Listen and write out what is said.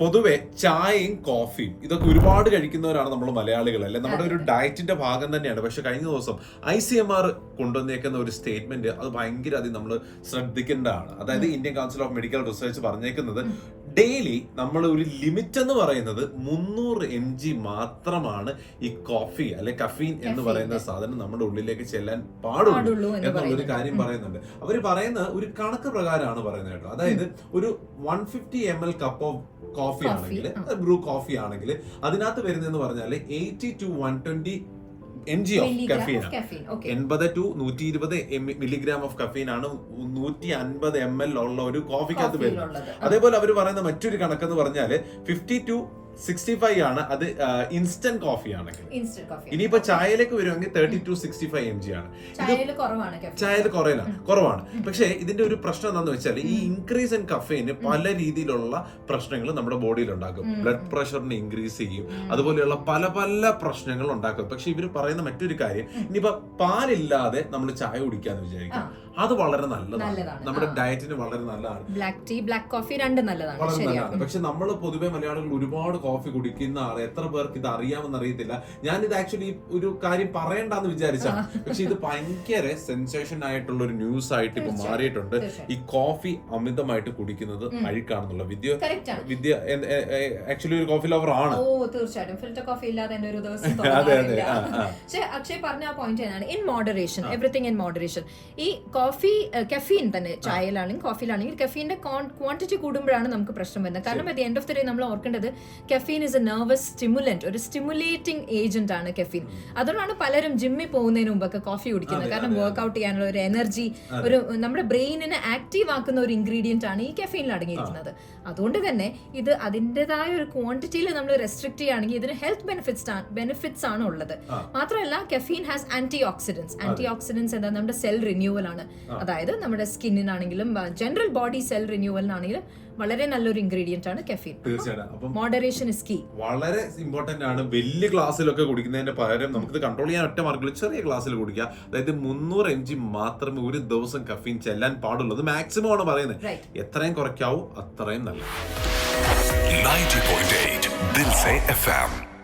പൊതുവെ ചായയും കോഫിയും ഇതൊക്കെ ഒരുപാട് കഴിക്കുന്നവരാണ് നമ്മൾ മലയാളികൾ. അല്ലെ? നമ്മുടെ ഒരു ഡയറ്റിന്റെ ഭാഗം തന്നെയാണ്. പക്ഷെ കഴിഞ്ഞ ദിവസം ഐ സി എം ആർ കൊണ്ടുവന്നേക്കുന്ന ഒരു സ്റ്റേറ്റ്മെന്റ് അത് ഭയങ്കര അധികം നമ്മൾ ശ്രദ്ധിക്കേണ്ടതാണ്. അതായത് Indian council of medical research പറഞ്ഞേക്കുന്നത് ഡെയിലി നമ്മൾ ഒരു ലിമിറ്റ് എന്ന് പറയുന്നത് മുന്നൂറ് എം ജി മാത്രമാണ് ഈ കോഫി അല്ലെ കഫീൻ എന്ന് പറയുന്ന സാധനം നമ്മുടെ ഉള്ളിലേക്ക് ചെല്ലാൻ പാടുള്ളൂ പാടുള്ളൂ എന്ന് എന്നുള്ളൊരു കാര്യം പറയുന്നുണ്ട്. അവർ പറയുന്ന ഒരു കണക്ക് പ്രകാരമാണ് പറയുന്നത് കേട്ടോ. അതായത് ഒരു one fifty M L cup of coffee ആണെങ്കിൽ ബ്രൂ കോഫി ആണെങ്കിൽ അതിനകത്ത് വരുന്നതെന്ന് പറഞ്ഞാൽ eighty to one twenty M G of caffeine എൺപത് ടു നൂറ്റി ഇരുപത് മില്ലിഗ്രാം ഓഫ് കഫീൻ ആണ് നൂറ്റി അൻപത് എം എൽ ഉള്ള ഒരു കോഫിക്കകത്ത് വരുന്നത്. അതേപോലെ അവർ പറയുന്ന മറ്റൊരു കണക്കെന്ന് പറഞ്ഞാൽ ഫിഫ്റ്റി ടു സിക്സ്റ്റി ഫൈവ് ആണ്. അത് ഇൻസ്റ്റന്റ് കോഫി ആണെങ്കിൽ. ഇനിയിപ്പോ ചായയിലേക്ക് വരുവാണെങ്കിൽ thirty to sixty five M G ആണ് ചായയിൽ കുറയില്ല. കുറവാണ്. പക്ഷേ ഇതിന്റെ ഒരു പ്രശ്നം എന്താണെന്ന് വെച്ചാൽ ഈ ഇൻക്രീസ് ഇൻ കഫേന് പല രീതിയിലുള്ള പ്രശ്നങ്ങൾ നമ്മുടെ ബോഡിയിൽ ഉണ്ടാക്കും. ബ്ലഡ് പ്രഷറിനെ ഇൻക്രീസ് ചെയ്യും. അതുപോലെയുള്ള പല പല പ്രശ്നങ്ങൾ ഉണ്ടാക്കും. പക്ഷെ ഇവർ പറയുന്ന മറ്റൊരു കാര്യം ഇനിയിപ്പോ പാലില്ലാതെ നമ്മൾ ചായ കുടിക്കാന്ന് വിചാരിക്കും. അത് വളരെ നല്ലതാണ്. നമ്മുടെ. ഡയറ്റിന് വളരെ നല്ലതാണ്. ബ്ലാക്ക് ടീ ബ്ലാക്ക് കോഫി രണ്ട് നല്ലതാണ്. വളരെ നല്ലതാണ്. പക്ഷെ നമ്മൾ പൊതുവെ മലയാളികൾ ഒരുപാട് കോഫി കുടിക്കുന്ന ആൾ എത്ര പേർക്ക് ഇത് അറിയാമെന്ന് അറിയത്തില്ല. ഞാൻ ഇത് ആക്ച്വലി ഒരു കാര്യം പറയണ്ടെന്ന് വിചാരിച്ചാണ് പക്ഷെ ഇത് ഭയങ്കര സെൻസേഷൻ ആയിട്ടുള്ള ഒരു ന്യൂസ് ആയിട്ട് ഇപ്പൊ മാറിയിട്ടുണ്ട്. ഈ കോഫി അമിതമായിട്ട് കുടിക്കുന്നത് അഴുക്കാണെന്നുള്ള വിദ്യ വിദ്യ ആക്ച്വലി ഒരു കോഫി ലവർ ആണ്. ഓ തീർച്ചയായിട്ടും. ഫിൽറ്റർ കോഫി ഇല്ലാതെ എന്റെ ഒരു ദിവസം. പക്ഷെ അക്ഷയ് പറഞ്ഞ ആ പോയിന്റ് തന്നെയാണ്. In moderation everything in moderation ഈ കോഫി കഫീൻ തന്നെ ചായയിലാണെങ്കിൽ കോഫിയിലാണെങ്കിൽ കഫീന്റെ ക്വാണ്ടിറ്റി കൂടുമ്പോഴാണ് നമുക്ക് പ്രശ്നം വരുന്നത്. കാരണം at end of the day നമ്മൾ ഓർക്കേണ്ടത് caffeine is a nervous stimulant ഒരു സ്റ്റിമുലേറ്റിംഗ് ഏജന്റ് ആണ് കഫീൻ. അതുകൊണ്ടാണ് പലരും ജിമ്മിൽ പോകുന്നതിന് മുമ്പൊക്കെ കോഫി കുടിക്കുന്നത്. കാരണം വർക്ക്ഔട്ട് ചെയ്യാനുള്ള ഒരു എനർജി ഒരു നമ്മുടെ ബ്രെയിനിനെ ആക്റ്റീവ് ആക്കുന്ന ഒരു ഇൻഗ്രീഡിയന്റ് ആണ് ഈ കഫീനിൽ അടങ്ങിയിരിക്കുന്നത്. അതുകൊണ്ട് തന്നെ ഇത് അതിന്റെതായ ഒരു ക്വാണ്ടിറ്റിയിൽ നമ്മൾ റെസ്ട്രിക്ട് ചെയ്യുകയാണെങ്കിൽ ഇതിന് ഹെൽത്ത് ബെനിഫിറ്റ്സ് ബെനിഫിറ്റ്സ് ആണ് ഉള്ളത്. മാത്രമല്ല caffeine has antioxidants antioxidants എന്താ? നമ്മുടെ സെൽ റിന്യൂവൽ ആണ്. അതായത് നമ്മുടെ സ്കിന്നിനാണെങ്കിലും ജനറൽ ബോഡി സെൽ റിന്യൂവലിനാണെങ്കിലും വളരെ നല്ലൊരു ഇൻഗ്രീഡിയന്റ് ആണ് കഫീൻ. തീർച്ചയായിട്ടും. ഇസ് കീ വളരെ ഇമ്പോർട്ടന്റ് ആണ്. വലിയ ഗ്ലാസ്സിലൊക്കെ കുടിക്കുന്നതിന്റെ പകരം നമുക്ക് കൺട്രോൾ ചെയ്യാൻ ഒറ്റ മാർഗം ചെറിയ ഗ്ലാസ്സിൽ കുടിക്കുക. അതായത് മുന്നൂറ് എം ജി മാത്രമേ ഒരു ദിവസം കഫീൻ ചെല്ലാൻ പാടുള്ളൂ. അത് മാക്സിമം ആണ് പറയുന്നത്. എത്രയും കുറയ്ക്കാവൂ അത്രയും നല്ലത്. 90.8 Dilse FM